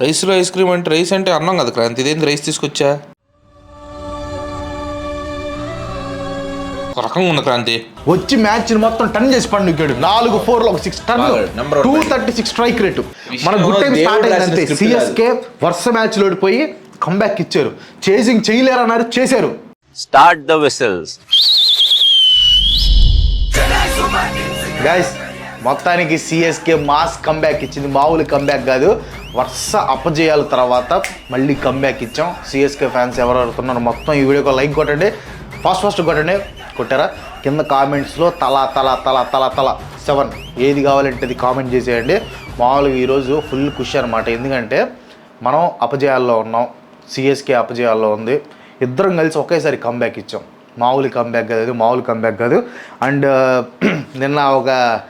రైస్లో ice cream అంటే rice అంటే అన్నం కదా క్రాంతి? ఇదేంది రైస్ తీసుకొచ్చా? ఒక రకంగా ఉంది క్రాంతి. వచ్చి మ్యాచ్ మొత్తం టర్న్ చేసి పండుగాడు నాలుగు ఫోర్ ఒక six turn. Two. Thirty six strike rate. మన good time start script CSK వరుస మ్యాచ్ ఓడిపోయి కంబ్యాక్ ఇచ్చారు. చేసింగ్ చేయలేరన్నారు చేశారు. Start the whistles. గైస్ మొత్తానికి సిఎస్కే మాస్ కంబ్యాక్ ఇచ్చింది. మామూలు కంబ్యాక్ కాదు. వరుస అపజయాల తర్వాత మళ్ళీ కమ్బ్యాక్ ఇచ్చాం. సిఎస్కే ఫ్యాన్స్ ఎవరు ఆడుతున్నారు మొత్తం ఈ వీడియోకి లైక్ కొట్టండి. ఫాస్ట్ ఫాస్ట్ కొట్టండి. కొట్టారా? కింద కామెంట్స్లో తల తల తల తల తల సెవెన్ ఏది కావాలంటే అది కామెంట్ చేసేయండి. మామూలుగా ఈరోజు ఫుల్ ఖుషి అనమాట ఎందుకంటే మనం అపజయాల్లో ఉన్నాం. సిఎస్కే అపజయాల్లో ఉంది. ఇద్దరం కలిసి ఒకేసారి కంబ్యాక్ ఇచ్చాం. మామూలు కంబ్యాక్ కాదు మామూలు కంబ్యాక్ కాదు. అండ్ నిన్న ఒక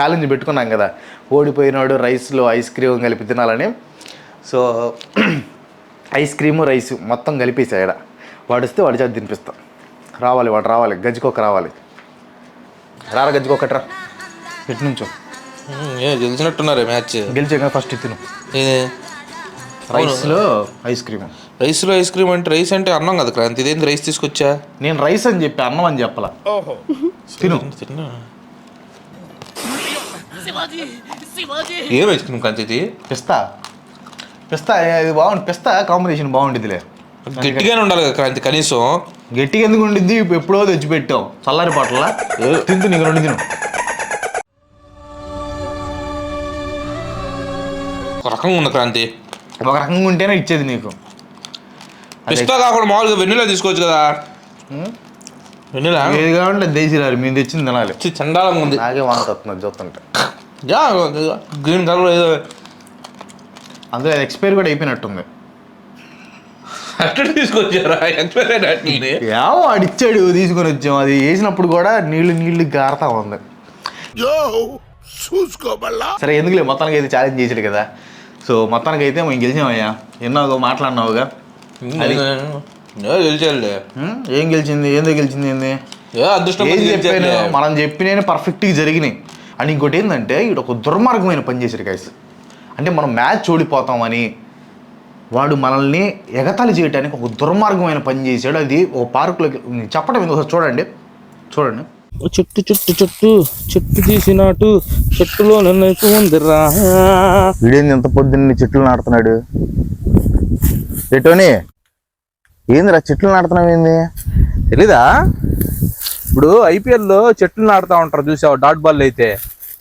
ఛాలెంజ్ పెట్టుకున్నాం కదా. ఓడిపోయినాడు రైస్లో ఐస్ క్రీమ్ కలిపి తినాలని. సో ఐస్ క్రీము రైస్ మొత్తం కలిపేసా ఇక్కడ వాడు వస్తే వాడి చేత తినిపిస్తాం. రావాలి వాడు రావాలి. గజ్జికొక్క రావాలి. రారా గజ్జికొక్కట్రా ఎటు నుంచో. తెలిసినట్టున్నారే మ్యాచ్. గెలిచే ఫస్ట్ తిను. ఇది రైస్లో ఐస్ క్రీమ్ రైస్లో ఐస్ క్రీమ్ అంటే రైస్ అంటే అన్నం కదా క్రాంతి. ఇదేంది రైస్ తీసుకొచ్చా? నేను రైస్ అని చెప్పి అన్నం అని చెప్పాల. తిను. తిన్నా. ఏం ఐస్ క్రీమ్ ఇది పిస్తా పిస్తా ఇది బాగుంది పిస్తా కాంబినేషన్ బాగుండిద్దిలే గట్టిగానే ఉండాలి కదా క్రాంతి కనీసం గట్టిగా ఎందుకు ఉండిద్ది ఇప్పుడు ఎప్పుడో తెచ్చి పెట్టాం చల్లారి పాటల తింటు నీకు రెండు తిను ఒక రకంగా ఉంది క్రాంతి ఒక రకంగా ఉంటేనే ఇచ్చేది నీకు. పిస్తా కాకుండా మామూలుగా వెన్నెలా తీసుకోవచ్చు కదా వెన్నెలా? ఏది కావాలంటే మేము తెచ్చింది తినాలి. చూస్తుంటే. యా గ్రీన్ కలర్ ఏదో అందులో ఎక్స్పైర్ కూడా అయిపోయినట్టుంది. అట్లా తీసుకొచ్చారా? ఎక్స్పైర్ ఏమో ఆడిచ్చాడు తీసుకొని వచ్చాం. అది వేసినప్పుడు కూడా నీళ్ళు నీళ్ళు గారుతా ఉంది. సరే ఎందుకులే? మొత్తానికి అయితే ఛాలెంజ్ చేసాడు కదా. సో మొత్తానికి అయితే మేము గెలిచామయ్యా. ఎన్నో మాట్లాడినావుగా. అది. ఏ గెలిచారులే హ్మ్? ఏం గెలిచింది? ఏందో గెలిచింది ఏంది? ఏ అదృష్టం ఏం చెప్పాను. మనం చెప్పిన పర్ఫెక్ట్గా జరిగినాయి. అండ్ ఇంకోటి ఏంటంటే ఇటు ఒక దుర్మార్గమైన పని చేశాడు గైస్ అంటే మనం మ్యాచ్ ఓడిపోతామని వాడు మనల్ని ఎగతాళి చేయడానికి ఒక దుర్మార్గమైన పని చేశాడు. అది ఒక పార్కులోకి చెప్పడం ఎందుకు చూడండి. చూడండి. చెట్టు చెట్టు చెట్టు చెట్టు తీసినట్టు చెట్టులో నన్ను ఉందిరా వీడేంది ఎంత పొద్దున్న చెట్లు నాడుతున్నాడు ఎటోని ఏందిరా చెట్లు నాటుతున్నావు ఏంది? తెలీదా? ఇప్పుడు ఐపీఎల్లో చెట్లు నాటుతా ఉంటారు చూసావు డాట్ బాల్ అయితే.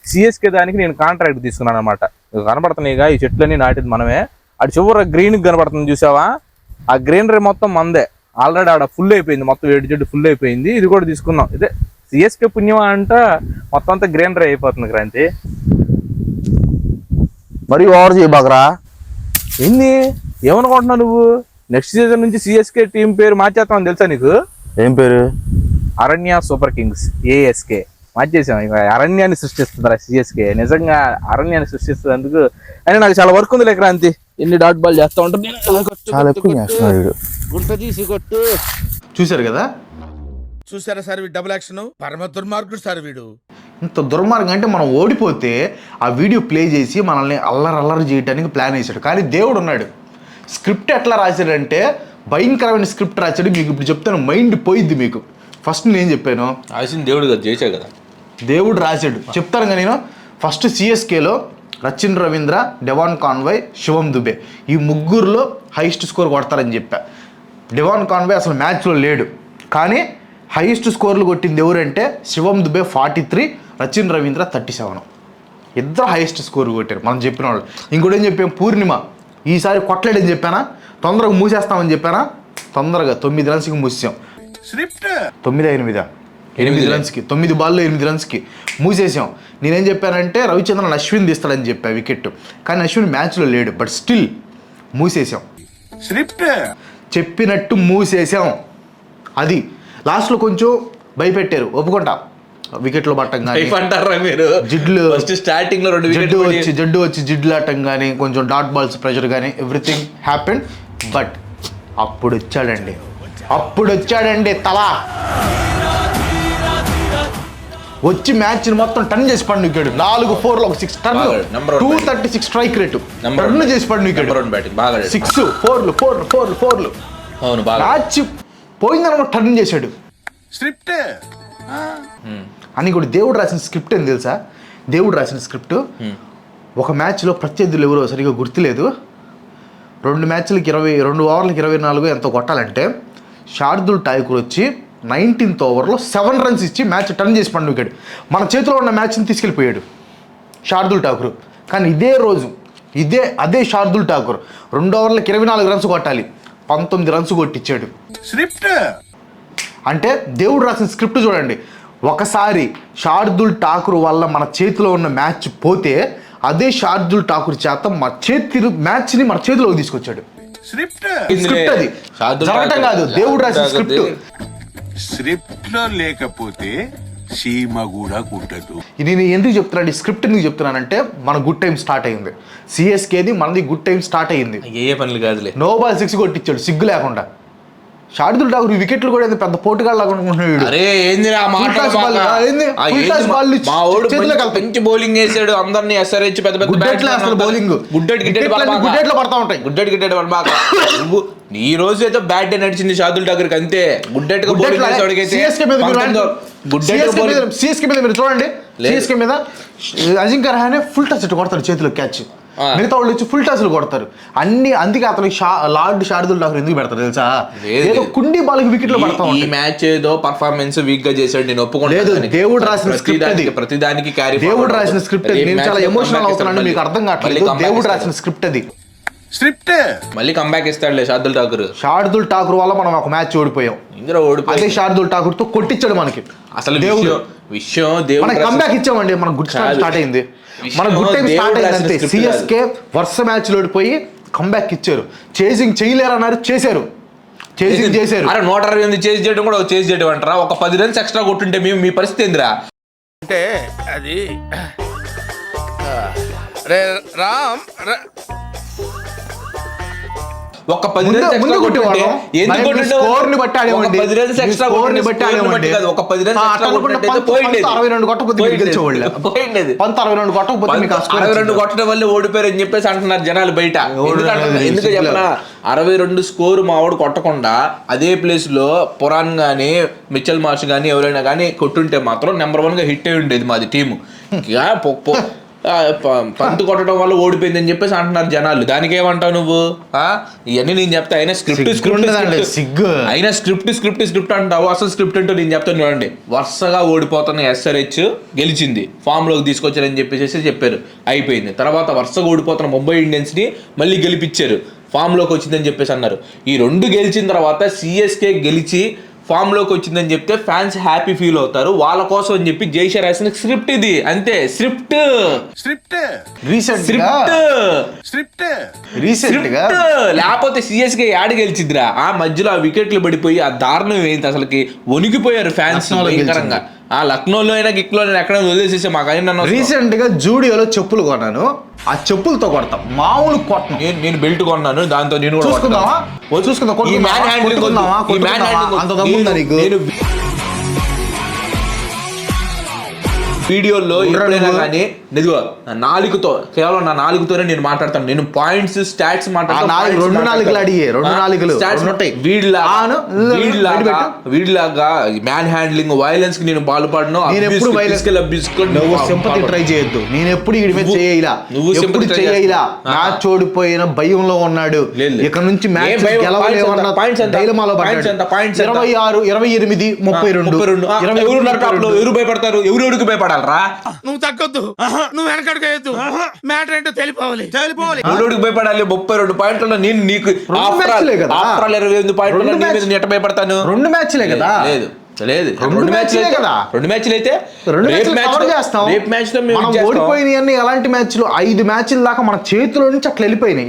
సిఎస్కే దానికి నేను కాంట్రాక్ట్ తీసుకున్నాను అనమాట కనబడుతున్నాయిగా ఈ చెట్లన్నీ నాటింది మనమే. అటు చివర గ్రీన్ కనబడుతుంది చూసావా? ఆ గ్రీనరీ మొత్తం మందే. ఆల్రెడీ ఆడ ఫుల్ అయిపోయింది మొత్తం ఏడు చెట్టు ఫుల్ అయిపోయింది. ఇది కూడా తీసుకున్నాం ఇదే సిఎస్కే పుణ్యమా అంట మొత్తం అంతా గ్రీనరీ అయిపోతుంది క్రాంతి మరి ఓవర్ చేయబాకరా? ఏంది? ఏమనుకుంటున్నావు నువ్వు? నెక్స్ట్ సీజన్ నుంచి సిఎస్కే టీం పేరు మార్చేస్తామని తెలుసా నీకు? ఏం పేరు? అరణ్య సూపర్ కింగ్స్ ఏఎస్కే మార్చేసాం. ఇక అరణ్యాన్ని సృష్టిస్తుందిరా సిఎస్కే నిజంగా అరణ్యాన్ని సృష్టిస్తున్నందుకు అని నాకు చాలా వర్క్ ఉంది క్రాంతి. ఎన్ని డాట్ బాల్ చేస్తా వీడు. గుంట తీసి కొట్టు. చూశారు కదా? చూసారా సార్ వీడు డబుల్ యాక్షన్ పరమ దుర్మార్గుడు సార్ వీడు. ఇంత దుర్మార్గం అంటే మనం ఓడిపోతే ఆ వీడియో ప్లే చేసి మనల్ని అల్లరి అల్లరి చేయడానికి ప్లాన్ వేసాడు కానీ దేవుడు ఉన్నాడు. స్క్రిప్ట్ ఎట్లా రాశాడంటే భయంకరమైన స్క్రిప్ట్ రాశాడు. మీకు ఇప్పుడు చెప్తాను మైండ్ పోయిద్ది మీకు. ఫస్ట్ నేను చెప్పాను. ఆశిని దేవుడు కదా చేశాడు కదా. దేవుడు రాశాడు. చెప్తాను కదా నేను. ఫస్ట్ సిఎస్కేలో రచిన్ రవీంద్ర డెవాన్ కాన్వాయ్ శివం దుబే. ఈ ముగ్గురులో హైయెస్ట్ స్కోర్ కొడతారని చెప్పా. డెవాన్ కాన్వాయ్ అసలు మ్యాచ్లో లేడు. కానీ హైయెస్ట్ స్కోర్లు కొట్టింది ఎవరంటే Shivam Dube forty three Rachin Ravindra thirty seven. ఇద్దరు హైయెస్ట్ స్కోర్ కొట్టారు. మనం చెప్పిన వాళ్ళు. ఇంకోటి ఏం చెప్పాం? పూర్ణిమ. ఈసారి కొట్టలేడని చెప్పానా? తొందరగా మూసేస్తామని చెప్పానా? తొందరగా తొమ్మిది రన్స్కి మూసాం స్క్రిప్ట్. తొమ్మిది ఎనిమిదా? ఎనిమిది. రన్స్కి తొమ్మిది బాల్లో ఎనిమిది రన్స్కి మూసేసాం. నేనేం చెప్పానంటే రవిచంద్రన్ అశ్విన్ తీస్తాడని చెప్పా వికెట్ కానీ అశ్విన్ మ్యాచ్లో లేడు బట్ స్టిల్ మూసేసాం. స్క్రిప్ట్. చెప్పినట్టు మూసేసాం. అది. లాస్ట్లో కొంచెం భయపెట్టారు. ఒప్పుకుంటా. వికెట్లో పట్టం కానీ అంటారా మీరు? జిడ్లు. ఫస్ట్ స్టార్టింగ్లో రెండు జడ్డు వచ్చి వికెట్ జడ్డు వచ్చి జిడ్లు ఆటం కానీ కొంచెం డాట్ బాల్స్ ప్రెషర్ కానీ ఎవ్రీథింగ్ హ్యాపెన్ బట్ అప్పుడు వచ్చాడండి. అప్పుడు వచ్చాడండి తల. వచ్చి మ్యాచ్ మొత్తం టర్న్ చేసి పండుగాడు నాలుగు ఫోర్లు ఒక six turn two. Thirty six strike rate turn. చేసి బాగా ఆడాడు. సిక్స్ ఫోర్లు ఫోర్లు ఫోర్లు ఫోర్లు అవును బాగా. మ్యాచ్ పోయిందనమాట టర్న్ చేశాడు. స్క్రిప్ట్ అని కూడా దేవుడు రాసిన స్క్రిప్ట్ అని తెలుసా? దేవుడు రాసిన స్క్రిప్ట్. ఒక మ్యాచ్లో ప్రత్యర్థులు ఎవరో సరిగా గుర్తులేదు. రెండు మ్యాచ్లకి ఇరవై రెండు ఓవర్లకి ఇరవై నాలుగు ఎంతో కొట్టాలంటే శార్దుల్ ఠాకూర్ వచ్చి నైన్టీన్త్ ఓవర్లో సెవెన్ రన్స్ ఇచ్చి మ్యాచ్ టర్న్ చేసి పండుగాడు మన చేతిలో ఉన్న మ్యాచ్ని తీసుకెళ్ళిపోయాడు శార్దుల్ ఠాకూర్. కానీ ఇదే రోజు ఇదే అదే శార్దుల్ ఠాకూర్ రెండు ఓవర్లకి ఇరవై నాలుగు రన్స్ కొట్టాలి. పంతొమ్మిది రన్స్ కొట్టించాడు. స్క్రిప్ట్. అంటే దేవుడు రాసిన స్క్రిప్ట్ చూడండి. ఒకసారి షార్దుల్ ఠాకూర్ వల్ల మన చేతిలో ఉన్న మ్యాచ్ పోతే అదే షార్దుల్ ఠాకూర్ చేత మన చేతి మ్యాచ్ని మన చేతిలోకి తీసుకొచ్చాడు. స్క్రిప్ట్. స్క్రిప్ట్ అది. షార్దుల్ జరగటం ఠాకూర్- కాదు దేవుడు రాసిన స్క్రిప్ట్. స్క్రిప్ట్లో లేకపోతే సీమ కూడా కుట్టదు. నేను ఎందుకు చెప్తున్నాను? ఈ స్క్రిప్ట్ ఎందుకు చెప్తున్నానంటే మన గుడ్ టైం స్టార్ట్ అయింది. సిఎస్కేది మనది గుడ్ టైం స్టార్ట్ అయింది. ఏ ఏ పనులు కాదులే. నో బాల్ సిక్స్ కొట్టించాడు సిగ్గు లేకుండా. షార్దుల్ ఠాకూర్ వికెట్లు కూడా ఏంది? పెద్ద పోటుగాళ్ళ అనుకుంటున్నాడు అరే ఏంది మా- ఓడు మంచి- బౌలింగ్ వేసాడు అందరినీ ఎస్ఆర్హెచ్ పెద్ద పెద్ద గుడ్డెట్లే అసలు bowling. గుడ్డెట్ గిడ్డెట్ గుడ్డెట్లో పడతా ఉంటాయి. గుడ్డెట్ గిడ్డెట్ పడబాక నువ్వు ఈ రోజు అయితే బ్యాట్ డే నడిచింది షాదుల్ ఠాకూర్కి అంతే గుడ్డెట్ బౌలింగ్ గుడ్డెట్ మీద bowling- సిఎస్కే మీద మీరు చూడండి. సిఎస్కే మీద అజింక్య రహానే ఫుల్ టచ్ కొడతారు చేతిలో క్యాచ్. మిగతా వాళ్ళు వచ్చి ఫుల్ టచ్లు కొడతారు. అన్ని అందుకే అతనికి షా లార్డ్ షార్దుల్ ఠాకూర్ ఎందుకు పెడతారు తెలుసా? ఏదో. కుండి బాల్కి వికెట్లు పడతా ఈ- మ్యాచ్ ఏదో పర్ఫార్మెన్స్ వీక్గా చేశాడు నేను ఒప్పుకుంటాను లేదు, దానికి. దేవుడు రాసిన దానికి- అది. ప్రతి దానికి క్యారీ దేవుడు రాసిన స్క్రిప్ట్ అది. నేను చాలా ఎమోషనల్ అవుతున్నాను మీకు అర్థం కావట్లేదు. దేవుడు రాసిన స్క్రిప్ట్ అది. స్క్రిప్ట్ మళ్ళీ కంబ్యాక్ ఇస్తాడులే షాదుల్ ఠాకూర్. షార్దుల్ ఠాకూర్ వల్ల మనం ఒక మ్యాచ్ ఓడిపోయాం. ఇందులో అదే ఓడిపోయి షార్దుల్ ఠాకూర్తో కొట్టించాడు మనకి. అసలు దేవుడు. విషయం దేవుడు కంబ్యాక్ ఇచ్చామండి మన గుడ్. స్టార్ట్ అయింది. మన గుడ్ టైం స్టార్ట్ అయిందంటే సిఎస్కే వరుస మ్యాచ్ ఓడిపోయి కంబ్యాక్ ఇచ్చారు. చేసింగ్ చేయలేరు అన్నారు? చేశారు. చేసింగ్ చేశారు. అరే నూట అరవై ఎనిమిది చేసి చేయడం కూడా చేసి చేయడం అంటారా? ఒక పది రన్స్ ఎక్స్ట్రా కొట్టుంటే మేము మీ పరిస్థితి ఏందిరా? అంటే అది రే రామ్ ఒక పది మరి కొట్టుంటే స్కోర్ని బట్టి ఆడేవాడి. పది రన్స్ ఎక్స్ట్రా స్కోర్ని బట్టి ఆడేవాడి. కాదు ఒక పది ఎక్స్ట్రా పోయిండేది. పంత్ అరవై రెండు కొట్టకపోతే. గెలిచేవాళ్ళే. పోయిండేది పంత అరవై రెండు కొట్టకపోతే మీకు అరవై రెండు. కొట్టడం వల్ల ఓడిపోయారు అని చెప్పేసి అంటున్నారు జనాలు బయట ఎందుకు చెప్పనా అరవై రెండు స్కోర్ మా వాడు కొట్టకుండా అదే ప్లేస్లో పురాన్ గానీ మిచ్చల్ మార్ష్ గానీ ఎవరైనా కానీ కొట్టుంటే మాత్రం నెంబర్ వన్గా హిట్ అయి ఉండేది మాది టీము పంతు కొట్టడం వల్ల ఓడిపోయింది అని చెప్పేసి అంటున్నారు జనాలు. దానికి ఏమంటావు నువ్వు? ఇవన్నీ నేను చెప్తా. అయినా స్క్రిప్ట్ స్క్రిప్ట్ సిగ్గు. అయినా స్క్రిప్ట్ స్క్రిప్ట్ స్క్రిప్ట్ అంటావు. అసలు స్క్రిప్ట్ ఏంటో నేను చెప్తాను చూడండి. వరుసగా ఓడిపోతున్న ఎస్ఆర్హెచ్ గెలిచింది. ఫామ్లోకి తీసుకొచ్చారని చెప్పేసి చెప్పారు. అయిపోయింది. తర్వాత వరుసగా ఓడిపోతున్న ముంబై ఇండియన్స్ని మళ్ళీ గెలిపించారు ఫామ్లోకి వచ్చిందని చెప్పేసి అన్నారు. ఈ రెండు గెలిచిన తర్వాత సిఎస్కే గెలిచి ఫామ్లోకి వచ్చిందని చెప్తే ఫ్యాన్స్ హ్యాపీ ఫీల్ అవుతారు. వాళ్ళ కోసం అని చెప్పి జైషా రాసిన స్క్రిప్ట్ ఇది. అంతే. Script. Script. Recent script. Script. Recent లేకపోతే సిఎస్కే యాడ్ గెలిచిద్దిరా. ఆ మధ్యలో ఆ వికెట్లు పడిపోయి ఆ దారుణం ఏంటి? అసలుకి వణికిపోయారు ఫ్యాన్స్ భయంకరంగా. ఆ లక్నోలో అయినా గిక్లో అయినా ఎక్కడ వదిలేసేసి మాకు అయినా. రీసెంట్గా జూడియోలో చెప్పులు కొన్నాను. ఆ చెప్పులతో కొడతాం. మామూలు కొట్టను నేను నేను బెల్ట్ కొన్నాను దాంతో నేను కూడా చూసుకుందామా? కొడతాను. చూసుకుందాం ఈ కొట్టుకుందామా? అంత. దమ్ముందా నేను- నీకు? నేను వీడియోలో ఉండరా ఎప్పుడైనా? కానీ నిదిగో నా నాలుగుతో కేవలం నా నాలుగుతోనే నేను మాట్లాడతాను. నేను పాయింట్స్ స్టాట్స్ నాలుగు- రెండు నాలుగులు అడిగే, రెండు నాలుగులు, రెండు ఉంటాయి. వీడిలాగా బయట వీడిలాగా మ్యాన్ హ్యాండ్లింగ్ వైలెన్స్కి నేను బాలుపడను. నేను ఎప్పుడు violence- నువ్వు సింపతి ట్రై చేయొద్దు. నేను ఎప్పుడు ఇడి మీద చేయలా నువ్వు ఎప్పుడు చేయలా. మ్యాచ్ ఓడిపోయిన భయంలో ఉన్నాడు. లేదు, లేదు. ఇక నుంచి మ్యాచ్? గెలవలేమన్న Points ఎంత? డైలమాలో పడ్డాడు. ఎంత? ఇరవై ఎనిమిది ముప్పై రెండు. ఇరవై ఎవరు ముప్పై టాప్లో? రెండు. ఎవరు భయపడతారు? ఎవరు ఎవరికి భయపడాలరా నువ్వు తగ్గొద్దు. నువ్వు వెనకడుగు మ్యాటర్ ఏంటో తెలిపోవాలి. తెలిపోవాలి. ఎవరికి భయపడాలి ముప్పై రెండు పాయింట్లలో నేను నీకు కదా. all ఇరవై ఎనిమిది పాయింట్లలో రెండు నీ మీద ఎట్ట భయపడతాను రెండు మ్యాచ్లే కదా. లేదు లేదు రెండు మ్యాచ్లే కదా. రెండు మ్యాచ్లు అయితే రెండు మ్యాచ్లు చేస్తాం. రేపు మ్యాచ్లో మేము మనం. ఓడిపోయినాయి అన్ని ఎలాంటి మ్యాచ్లు? ఐదు మ్యాచ్ల దాకా మన చేతిలో నుంచి అట్లా వెళ్ళిపోయినాయి.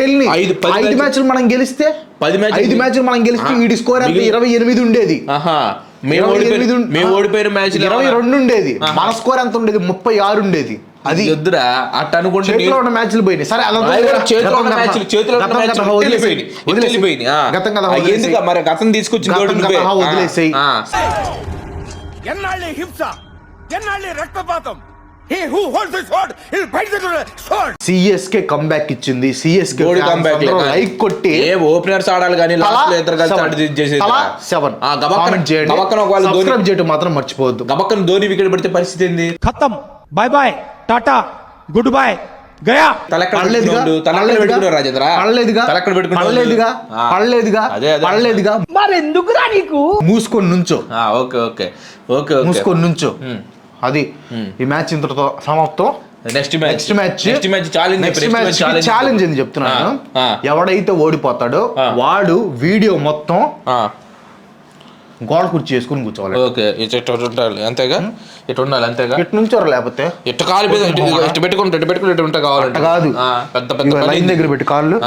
వెళ్ళి ఐదు మ్యాచ్లు మనం గెలిస్తే పది మ్యాచ్లు- ఐదు మ్యాచ్లు మనం గెలిస్తే ఆ, వీడి స్కోర్ ఎంత ఇరవై ఎనిమిది ఉండేది. ఆహా మేము మేము ఓడిపోయిన మ్యాచ్ ఇరవై రెండు ఉండేది. మన స్కోర్ ఎంత ఉండేది? ముప్పై ఆరు ఉండేది. అది వద్దురా అట్ట అనుకుంటే చేతిలో నేను- ఉన్న మ్యాచ్లు పోయినాయి. సరే వదిలేరా? చేతిలో ఉన్న. మ్యాచ్లు చేతిలో ఉన్న గతం మ్యాచ్లు కదా ఎందుకు? మరి గతం తీసుకొచ్చి వదిలేసేయ్. ఎన్నాళ్ళి హింస? ఎన్నాళ్ళి రక్తపాతం? సిఎస్కే కమ్బ్యాక్ ఇచ్చింది. కమ్బ్యాక్ కొట్టి ఆడాలి కానీ లాస్ట్ కలిసి చేసేది సెవెన్ ఒకవేళ మాత్రం మర్చిపోవద్దు. గబక్కన ధోని వికెట్ పడితే పరిస్థితి ఏంది? ఖతం. Bye bye ta-ta good bye Gaya ఎందుకురా నీకు? మూసుకొని నుంచో. Okay okay. ఓకే మూసుకొని నుంచో. అది. ఈ మ్యాచ్ ఇంతటితో సమాప్తం. Next match next match next match challenge next match challenge అని చెప్తున్నాను. ఎవడైతే ఓడిపోతాడో. వాడు వీడియో మొత్తం గోడ కుర్చీ చేసుకుని కూర్చోవాలి. ఓకే ఇటు ఉండాలి. అంతేగా? ఇటు ఉండాలి అంతేగా? ఇటు నుంచోరు లేకపోతే? ఇటు కాలు ఇటు పెట్టుకుంటే ఇటు పెట్టుకుంటే ఇటు ఉంటే కావాలంటే. కాదు. పెద్ద పెద్ద లైన్. దగ్గర పెట్టి కాళ్ళు.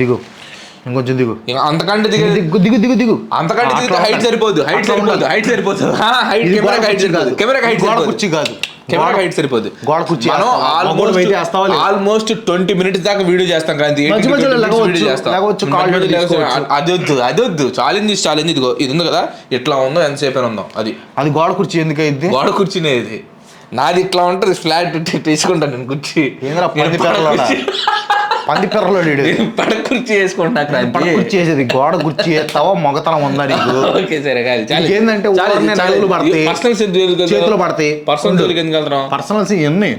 దిగు. ఇంకొంచెం దిగు. అంతకంటే దిగ దిగు దిగు దిగు దిగు అంతకంటే అట్లా హైట్. సరిపోదు. హైట్ సరిపోదు. హైట్ సరిపోదు. హైట్ ఇది కెమెరా గోడ హైట్ కుర్చీ సరిపోదు. కాదు. కెమెరా హైట్ గోడ కుర్చీ కాదు. కెమెరా హైట్ సరిపోదు. గోడ కుర్చీ మనం లేదా? ఆల్మోస్ట్ ట్వంటీ మినిట్స్ దాకా వీడియో చేస్తాం వీడియో. తీసుకోవచ్చు. అది వద్దు అది వద్దు. ఛాలెంజ్ ఛాలెంజ్ ఇదిగో ఇది ఉంది కదా? ఇట్లా ఉందో ఎంతసేపు ఉందాం. అది. అది గోడ కుర్చీ ఎందుకు అయింది? గోడ కూర్చునే ఇది. నాది ఇట్లా ఉంటుంది ఫ్లాట్ తీసుకుంటాను నేను కుర్చీ. ఏంద్రా పంది పిర్రలో వీడు. నేను పడ కుర్చీ వేసుకుంటున్నా పడ కుర్చీ వేసేది గోడ కుర్చీ వేస్తావా మొగతనం ఉందా నీకు? ఓకే సరే కాదు చాలు. ఏంటంటే ఊరికనే నలుగులు పడతాయి. చేతిలో పడతాయి. పర్సనల్ పర్సనల్స్ ఇవన్నీ.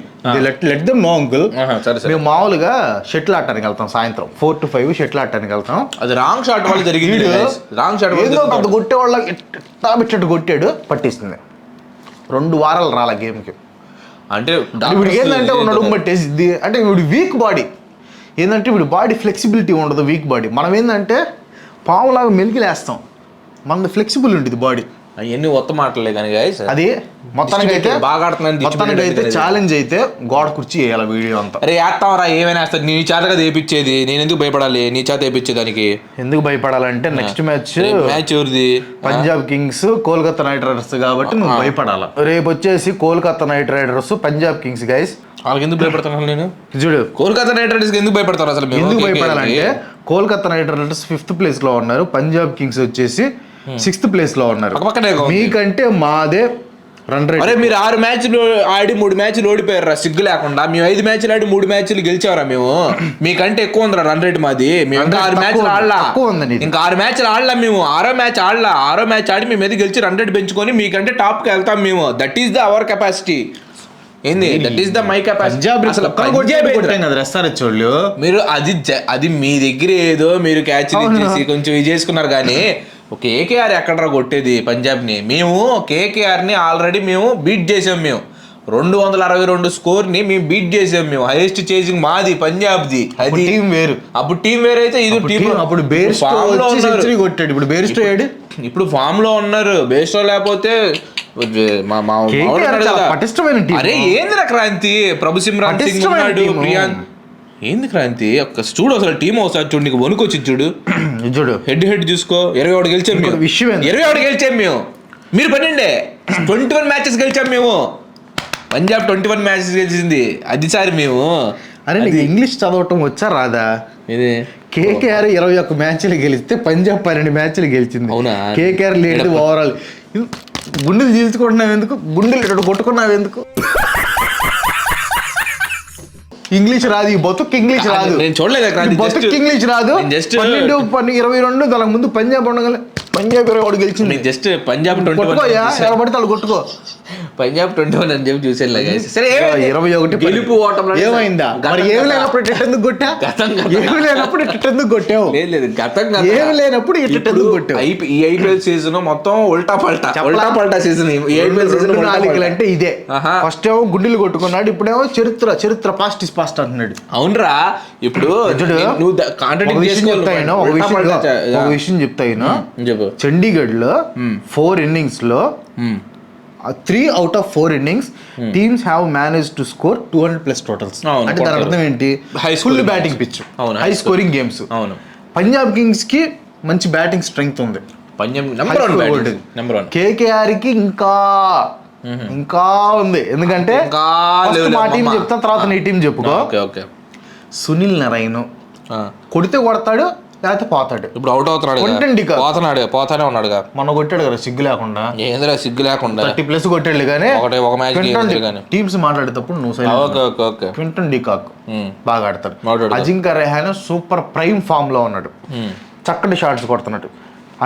లెట్ దమ్ నో అంకుల్ ఆహా, సరే సరే. మేము మామూలుగా షటిల్ ఆడటానికి వెళ్తాం సాయంత్రం. ఫోర్ టు ఫైవ్ షటిల్ ఆడటానికి వెళ్తాం. అది రాంగ్ షాట్ వల్ల జరిగింది రాంగ్ షాట్ ఏదో పెద్ద జరిగింది. కొట్టే వాళ్ళ ఇట్టా బిట్టట్టు కొట్టాడు పట్టేసింది. రెండు వారాలు రాల గేమ్కి అంటే ఇప్పుడు ఏంటంటే నడుము పట్టేసిద్ది అంటే వీడు వీక్ బాడీ ఏంటంటే వీడు బాడీ ఫ్లెక్సిబిలిటీ ఉండదు వీక్ బాడీ మనం ఏంటంటే పాములాగా మెలికిలేస్తాం. మనది ఫ్లెక్సిబుల్ ఉంటుంది బాడీ అవన్నీ ఒత్త మాటలే కానీ. అది మొత్తానికి అయితే బాగా ఆడుతున్నాను, మొత్తానికి అయితే. ఛాలెంజ్ అయితే గోడ కుర్చీ వేయాలి వీడియో అంతా. అరే వేస్తావరా ఏమైనా వేస్తా నీ చేతగా వేపించేది నేను ఎందుకు భయపడాలి? నీ చేత వేపించేదానికి ఎందుకు భయపడాలంటే నెక్స్ట్ మ్యాచ్ మ్యాచ్ ఎవరిది? Punjab Kings Kolkata Knight Riders కాబట్టి నువ్వు భయపడాలి? రేపు వచ్చేసి Kolkata Knight Riders Punjab Kings guys వాళ్ళకి ఎందుకు భయపడుతున్నాను నేను? చూడు. కోల్కతా నైట్ రైడర్స్ ఎందుకు భయపడతారు అసలు? ఎందుకు? భయపడాలంటే కోల్కతా నైట్ రైడర్స్ ఫిఫ్త్ ప్లేస్లో ఉన్నారు. పంజాబ్ కింగ్స్ వచ్చేసి సిక్స్త్ ప్లేస్లో ఉన్నారు. మీకంటే మాదే రన్ రేట్ అరే మీరు ఆరు మ్యాచ్లు ఆడి మూడు మ్యాచ్లు ఓడిపోయారా? సిగ్గు లేకుండా. మేము ఐదు మ్యాచ్లు ఆడి మూడు మ్యాచ్లు గెలిచారా మేము? మీకంటే ఎక్కువ ఉందిరా రన్ రేట్ మాది. మేము ఇంకా ఆరు మ్యాచ్లు ఆడలా. ఇంకా ఆరు మ్యాచ్లు ఆడలా మేము. ఆరో మ్యాచ్ ఆడలా. ఆరో మ్యాచ్ ఆడి మేము మీద గెలిచి రన్ రేట్ పెంచుకొని మీకంటే టాప్కి వెళ్తాం మేము. That is the our capacity ఏంది? That is the my capacity అసలు మీరు అది అది మీ దగ్గర ఏదో మీరు క్యాచ్ కొంచెం ఇది చేసుకున్నారు కానీ కేకేఆర్ ఎక్కడరా కొట్టేది పంజాబ్ని మేము కేకేఆర్ని ఆల్రెడీ మేము బీట్ చేసాం మేము. రెండు వందల అరవై రెండు స్కోర్ని మేము బీట్ చేసాం మేము. హైయెస్ట్ చేసింగ్ మాది పంజాబ్ ది అది టీం వేరు. అప్పుడు టీం వేరైతే ఇది అప్పుడు టీం అప్పుడు బేర్స్టో ఫామ్లో వచ్చి ఉన్నారు. సెంచరీ కొట్టాడు. ఇప్పుడు బేర్స్టో ఇప్పుడు ఫామ్లో ఉన్నారు. బేస్టో లేకపోతే మా మా. అరే ఏందిరా క్రాంతి? ప్రభు సిమ్రాన్ సింగ్ ఉన్నాడు ఏంది క్రాంతి? ఒక్క చూడు అసలు టీం ఒకసారి చూడు నీకు వణుకొచ్చి చూడు. చూడు. హెడ్ హెడ్ చూసుకో ఇరవై ఒకటి గెలిచాం మేము. విషయం? ఇరవై ఒకటి గెలిచాం మేము. మీరు పడండి ట్వంటీ వన్ మ్యాచెస్ గెలిచాం మేము. పంజాబ్ ట్వంటీ వన్ మ్యాచెస్ గెలిచింది. అది సారి మేము. అరే నీకు ఇంగ్లీష్ చదవటం వచ్చా రాదా? ఇది కేకేఆర్ ఇరవై ఒక్క మ్యాచ్లు గెలిస్తే పంజాబ్ పన్నెండు మ్యాచ్లు గెలిచింది. అవునా? కేకేఆర్ లీడ్ ఓవరాల్ గుండెలు చీల్చుకుంటున్నావు ఎందుకు? గుండెలు ఇటు కొట్టుకున్నావు ఎందుకు? ఇంగ్లీష్ రాదు ఈ బతుకు ఇంగ్లీష్ రాదు. నేను చూడలేదు బతుకు ఇంగ్లీష్ రాదు. just- పన్నెండు పన్నెండు ఇరవై రెండు దానికి ముందు పంజాబ్ ఉండగల పంజాబ్ ఇరవై ఒకటి గెలిచింది. జస్ట్ పంజాబ్ కొట్టుకోయా ఎవరు పడితే వాళ్ళు కొట్టుకో. పంజాబ్ ట్వంటీ వన్ అని చెప్పి చూసాను. సరే? ఇరవై ఒకటి గెలుపు ఓటంలో ఏమైందా? మరి ఏమి లేనప్పుడు ఇటు ఎందుకు కొట్టా? గతం. ఏమి లేనప్పుడు ఇటు ఎందుకు కొట్టావు? లేదు లేదు గతం. ఏమి లేనప్పుడు ఇటు ఇప్పుడు ఎందుకు కొట్టావు? ఐపీ- ఈ ఐపీఎల్ సీజన్ మొత్తం ఉల్టా పల్టా? ఉల్టా పల్టా సీజన్ ఈ ఐపీఎల్ సీజన్ నాలుగులు అంటే ఇదే. ఫస్ట్ ఏమో గుండెలు కొట్టుకున్నాడు ఇప్పుడేమో చరిత్ర చరిత్ర పాస్ట్ ఇస్ పాస్ట్ అంటున్నాడు. అవునురా ఇప్పుడు నువ్వు ఒక కాంట్రాడిక్ట్ విషయం చెప్తా ఈయన, ఒక విషయం చేసుకోవాలి ఒక విషయం చెప్తా ఈయన. చెప్పు. చండీగఢ్లో ఫోర్ ఇన్నింగ్స్లో. Three out of four innings teams have manage to score two hundred plus totals అంటే దాని. అర్థం ఏంటి? High full batting. పిచ్ అవును, హై స్కోరింగ్ గేమ్స్ అవును. పంజాబ్ కింగ్స్కి మంచి బ్యాటింగ్ స్ట్రెంగ్త్ ఉంది. Punjab number one High score batting కొట్టింది. నెంబర్ వన్ కేకేఆర్కి ఇంకా ఇంకా ఉంది. ఎందుకంటే మా టీం అమ్మమ్మ. చెప్తా తర్వాత నీ టీం చెప్పుకో. Okay okay. సునీల్ నారాయణ ఆ. కొడితే కొడతాడు లేకపోతే పోతాడు. ఇప్పుడు అవుట్ అవుతున్నాడు ఇక. పోతున్నాడు పోతానే ఉన్నాడుగా. మొన్న కొట్టాడు కదా సిగ్గు లేకుండా. ఏందిరా సిగ్గు లేకుండా? థర్టీ ప్లస్ కొట్టాడు కానీ ఒకటే ఒక కానీ. టీమ్స్ మాట్లాడేటప్పుడు నువ్వు okay silent okay okay. Quinton de Kock. బాగా ఆడతాడు. అజింక్య రెహాన్ సూపర్ ప్రైమ్ ఫామ్లో ఉన్నాడు. చక్కటి షాట్స్ కొడుతున్నాడు.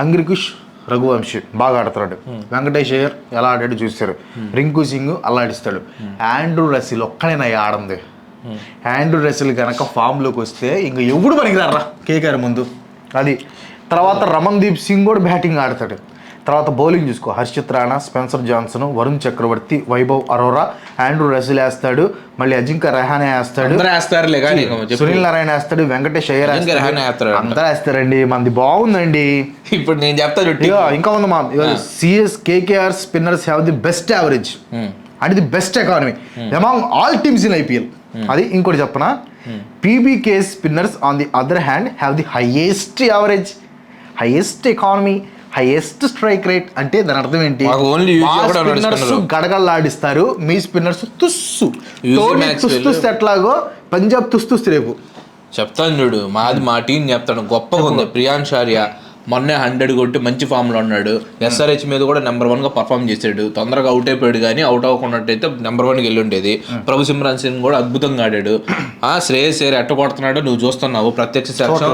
అంగ్రికుష్ రఘువంశీ బాగా ఆడుతున్నాడు. వెంకటేష్ అయ్యర్ ఎలా ఆడాడు చూస్తారు. రింకు సింగ్ అల్లాడిస్తాడు ఆండ్రూ రసిల్ ఒక్కనే నా ఆడంది. ఆండ్రూ రసిల్ కనుక ఫామ్లోకి వస్తే ఇంక ఎవడు పనికిరారా కేకేఆర్ ముందు. అది. తర్వాత రమణ్దీప్ సింగ్ కూడా బ్యాటింగ్ ఆడతాడు. తర్వాత బౌలింగ్ చూసుకో. Harshit Rana Spencer Johnson Varun Chakravarthy Vaibhav Arora Andre Russell వేస్తాడు. మళ్ళీ అజింక్య రెహానే వేస్తాడు. సునీల్ నారాయణ వేస్తాడు వెంకటేష్ అయ్యర్. అందరూ వేస్తారండి. మంది బాగుందండి. ఇప్పుడు నేను చెప్తా ఇంకా ఉంది మా CS KKR spinners have the best average. And the best economy among all teams in IPL అది ఇంకోటి చెప్పనా? PBK spinners on the other hand have the highest average highest economy highest strike rate అంటే దాని అర్థం ఏంటి? Spinners spinner. గడగడలాడిస్తారు మీ spinners తుస్సు. ధోని ఎట్లాగో పంజాబ్ తుస్తుస్తు రేపు. చెప్తాను చూడు మాది మా టీం చెప్తాను. గొప్పగా ఉంది. ప్రియాన్ షారియా మొన్నే హండ్రెడ్ కొట్టి మంచి ఫామ్లో ఉన్నాడు ఎస్ఆర్హెచ్ మీద కూడా నెంబర్ వన్గా పర్ఫామ్ చేశాడు. తొందరగా అవుట్ అయిపోయాడు కానీ అవుట్ అవ్వకున్నట్టయితే నెంబర్ వన్కి వెళ్ళి ఉండేది. ప్రభు సిమ్రాన్ సింగ్ కూడా అద్భుతంగా ఆడాడు. ఆ శ్రేయస్ ఏర్ ఎట్ట కొడుతున్నాడు నువ్వు చూస్తున్నావు. ప్రత్యక్ష సాక్ష్యం!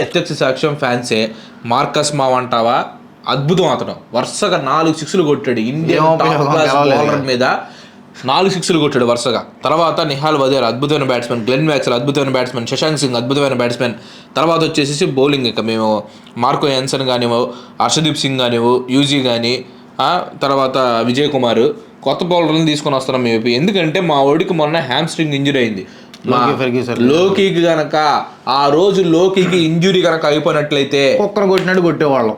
ప్రత్యక్ష సాక్ష్యం ఫ్యాన్సే. మార్కస్ మావ్ అంటావా అద్భుతం అతను. వరుసగా నాలుగు సిక్స్లు కొట్టాడు. Top class. బౌలర్ మీద నాలుగు సిక్స్లు కొట్టాడు వరుసగా. తర్వాత నిహాల్ వదేర్ అద్భుతమైన బ్యాట్స్మెన్ గ్లెన్ మ్యాక్సెల్ అద్భుతమైన బ్యాట్స్మెన్ శశాంక్ సింగ్ అద్భుతమైన బ్యాట్స్మెన్. తర్వాత వచ్చేసి బౌలింగ్ ఇక మేము మార్కో ఎన్సన్ కానివ్వు హర్షదీప్ సింగ్ కానివ్వు యూజీ కానీ తర్వాత విజయ్ కుమార్. కొత్త బౌలర్లను తీసుకొని వస్తున్నాం మేము ఎందుకంటే మా ఓడికి మొన్న హ్యామ్ స్ట్రింగ్ ఇంజరీ అయింది. లోకీకి గనక ఆ రోజు లోకీకి ఇంజురీ గనక అయిపోయినట్లయితే కుక్కను కొట్టినట్టు కొట్టేవాళ్ళం.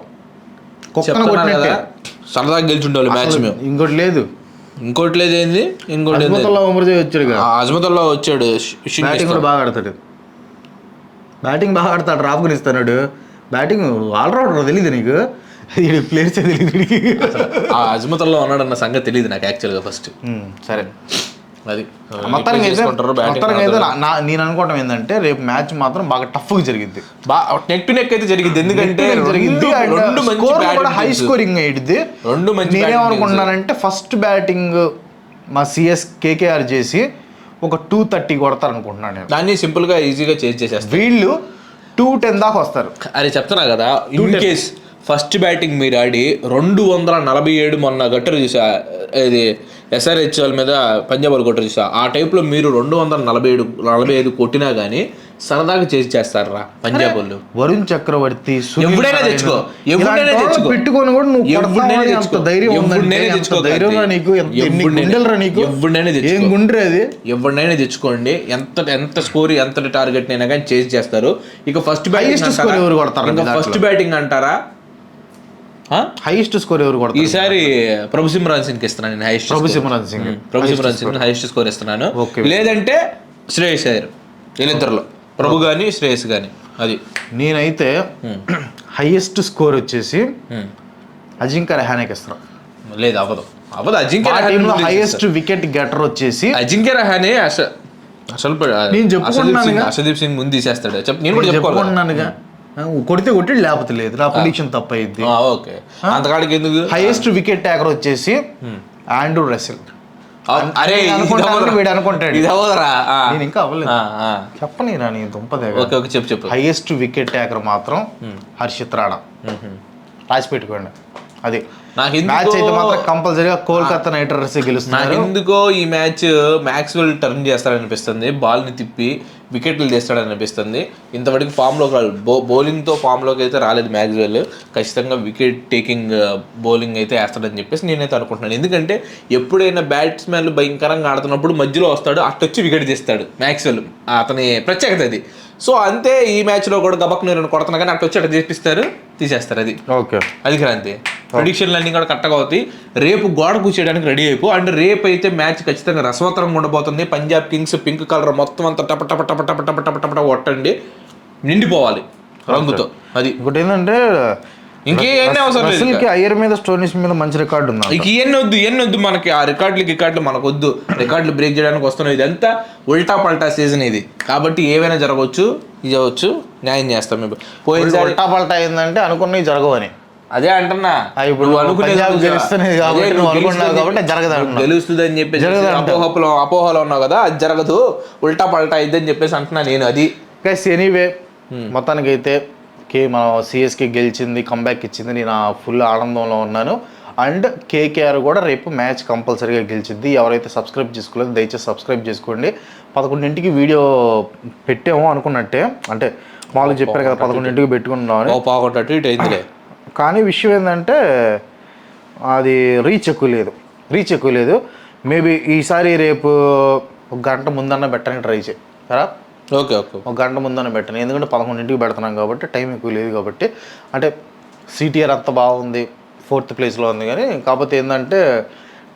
కుక్కను కొట్టినట్టే. కదా సరదాగా మ్యాచ్ మేము. ఇంకోటి లేదు. ఇంకోటి లేదు ఏంది? ఇంకోటి? అజ్మతుల్లా ఉమర్జే వచ్చాడు అజ్మతుల్లా వచ్చాడు. బ్యాటింగ్ కూడా బాగా ఆడతాడు. బ్యాటింగ్ బాగా ఆడతాడు రాఫ్గన్ ఇస్తాడు బ్యాటింగ్ ఆల్రౌండర్ తెలియదు నీకు ఇది ప్లేయర్స్ తెలియదు ఆ అజ్మతుల్లా ఉన్నాడన్న సంగతి తెలియదు నాకు యాక్చువల్గా ఫస్ట్ సరే. అది. మొత్తానికి అయితే మొత్తానికి అయితే. నా- నేను అనుకోవడం ఏంటంటే రేపు మ్యాచ్ మాత్రం బాగా టఫ్గా జరిగింది బా నెక్ టు నెక్ అయితే జరిగింది ఎందుకంటే జరిగింది రెండు- స్కోర్ కూడా హై. స్కోరింగ్ అయ్యింది రెండు మంచి నేనేమనుకుంటున్నానంటే ఫస్ట్ బ్యాటింగ్ మా సిఎస్ కేకేఆర్ చేసి ఒక టూ థర్టీ కొడతారు అనుకుంటున్నాను నేను. దాన్ని సింపుల్గా ఈజీగా చేసి చేసేస్తారు. వీళ్ళు టూ టెన్ దాకా వస్తారు. అరే చెప్తున్నా కదా ఇన్ కేస్ ఫస్ట్ బ్యాటింగ్ మీరు ఆడి రెండు వందల నలభై ఏడు మొన్న గట్టరు చూసా ఇది ఎస్ఆర్హెచ్ వాళ్ళ మీద పంజాబ్ వాళ్ళు కొట్టరు చూసా ఆ టైప్లో మీరు రెండు వందల నలభై ఏడు నలభై ఐదు కొట్టినా కానీ సరదాగా చేసి చేస్తారా పంజాబ్ వాళ్ళు వరుణ్ చక్రవర్తి ఎవడైనా నారాయణ, తెచ్చుకో ఎవడైనా తెచ్చుకో పెట్టుకొని కూడా నువ్వు తెచ్చుకో. ధైర్యం తెచ్చుకో ధైర్యం. నీకు రా నీకు ఎవడినైనా ఏం తెచ్చుకో. గుండ్రే అది తెచ్చుకోండి ఎంత ఎంత స్కోర్ ఎంత టార్గెట్ అయినా కానీ చేసి చేస్తారు ఇక ఫస్ట్ బ్యాటింగ్ score ఎవరు కొడతారు? ఫస్ట్ బ్యాటింగ్ అంటారా? హైయెస్ట్ స్కోర్ ఎవరు కొడతారు? ఈసారి ప్రభు సిమ్రాన్ సింగ్ ఇస్తున్నాను నేను highest Prabhsimran Singh. Prabhsimran Singh highest score ఇస్తున్నాను. లేదంటే శ్రేయస్ అయ్యర్ వీళ్ళిద్దరిలో. ప్రభు కానీ శ్రేయస్ కానీ అది. నేనైతే హైయెస్ట్ స్కోర్ వచ్చేసి. అజింక్య రహానేకి ఇస్తాను లేదు అవ్వదు. అవ్వదు Ajinkya Rahane highest. Wicket getter వచ్చేసి అజింక్య రహానే అసలు అసలు నేను చెప్పుకుంటున్నానుగా. అర్షదీప్ సింగ్- ముందు తీసేస్తాడు. చెప్పు నేను కూడా చెప్పుకుంటున్నానుగా. కొడితే కొట్టి లేకపోతే లేదు. నా ప్రిడిక్షన్ తప్పైంది ఆ, ఓకే. అంతకాడికి ఎందుకు? హైయెస్ట్ వికెట్ ట్యాకర్ వచ్చేసి ఆండ్రూ రసెల్ అరే. వీడు అనుకుంటాడు. ఇది అవ్వదురా. నేను ఇంకా అవ్వలేదు. చెప్పని నీ దుంపదే ఓకే ఓకే చెప్పు చెప్పు. హైయెస్ట్ వికెట్ ట్యాకర్ మాత్రం హర్షిత్ రాణా. రాసి పెట్టుకోండి. అది. నాకు మ్యాచ్ అయితే మాత్రం కంపల్సరీగా కోల్కతా నైట్ రైడర్స్ గెలుస్తున్నారు. ఎందుకో ఈ మ్యాచ్ మ్యాక్స్వెల్ టర్న్ చేస్తాడనిపిస్తుంది బాల్ని తిప్పి వికెట్లు తీస్తాడనిపిస్తుంది. ఇంతవరకు ఫామ్లో బౌ బౌలింగ్తో ఫామ్లోకి అయితే రాలేదు మ్యాక్స్వెల్ ఖచ్చితంగా వికెట్ టేకింగ్ బౌలింగ్ అయితే వేస్తాడని చెప్పేసి నేనైతే అనుకుంటున్నాను. ఎందుకంటే ఎప్పుడైనా బ్యాట్స్మెన్లు భయంకరంగా ఆడుతున్నప్పుడు మధ్యలో వస్తాడు అట్టొచ్చి వికెట్ తీస్తాడు మ్యాక్స్వెల్ అతని ప్రత్యేకత అది. సో అంతే ఈ మ్యాచ్లో కూడా గబక్ నేను కొడుతున్నా కానీ అక్కడ వచ్చి తీపిస్తారు తీసేస్తారు అది ఓకే అది క్రాంతి ప్రొడిక్షన్ అన్నీ కూడా కరెక్ట్గా అవుతాయి రేపు గోడ కూర్చేయడానికి రెడీ అయిపో అండ్ రేపు అయితే మ్యాచ్ ఖచ్చితంగా రసవతరంగా ఉండబోతుంది పంజాబ్ కింగ్స్ పింక్ కలర్ మొత్తం అంతా టపట టప టప టప కొట్టండి నిండిపోవాలి రంగుతో అది ఇంకోటి ఏంటంటే ఇంకేం అవసరం లేదు. అయ్యర్ మీద స్టోనీస్ మీద మంచి రికార్డు ఉంది ఇక ఇవన్నీ వద్దు ఇవన్నీ వద్దు. మనకి ఆ రికార్డులు రికార్డులు మనకు వద్దు రికార్డులు బ్రేక్ చేయడానికి వస్తున్నాయి. ఇదంతా ఉల్టా పల్టా సీజన్ ఇది. కాబట్టి ఏవైనా జరగవచ్చు ఇది అవ్వచ్చు న్యాయం చేస్తాం మేము. పోయినసారి ఉల్టా పల్టా అయిందంటే అనుకున్నవి జరగవని. అదే అంటున్నా. ఇప్పుడు గెలుస్తుంది- అని చెప్పేసి. అపోహలో అపోహలో ఉన్నావు కదా అది జరగదు. ఉల్టా పల్టా అని చెప్పేసి అంటున్నా నేను అది. గైస్ ఎనీవే మొత్తానికి అయితే కే మన సిఎస్కే గెలిచింది కంబ్యాక్ ఇచ్చింది నేను ఫుల్ ఆనందంలో ఉన్నాను. అండ్ కేకేఆర్ కూడా రేపు మ్యాచ్ కంపల్సరీగా గెలిచింది ఎవరైతే సబ్స్క్రైబ్ చేసుకోలేదు దయచేసి సబ్స్క్రైబ్ చేసుకోండి. పదకొండింటికి వీడియో పెట్టాము అనుకున్నట్టే. అంటే మామూలుగా చెప్పారు కదా పదకొండింటికి ఇటు అయిందిలే. కానీ విషయం ఏంటంటే అది రీచ్ ఎక్కువ లేదు. రీచ్ ఎక్కువ లేదు. మేబీ ఈసారి రేపు ఒక గంట ముందన్న పెట్టడానికి ట్రై చేయి. Okay okay. ఒక గంట ముందన్న పెట్టను. ఎందుకంటే పదకొండింటికి పెడుతున్నాం కాబట్టి టైం ఎక్కువ లేదు కాబట్టి. అంటే సిటిఆర్ అంత బాగుంది ఫోర్త్ ప్లేస్లో ఉంది కానీ కాకపోతే ఏంటంటే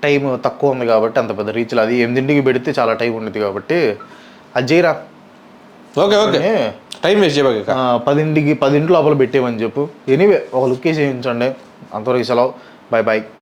టైం తక్కువ ఉంది కాబట్టి అంత పెద్ద రీచ్లో అది ఎనిమిదింటికి పెడితే చాలా టైం ఉండేది కాబట్టి. అది చేయరా? Okay okay. టైం వేస్ట్ చేయబాక పదింటికి పదింటి లోపల పెట్టేమని చెప్పు. ఎనీవే ఒక లుక్ వేసి చేయించండి. అంతవరకు సెలవు. Bye bye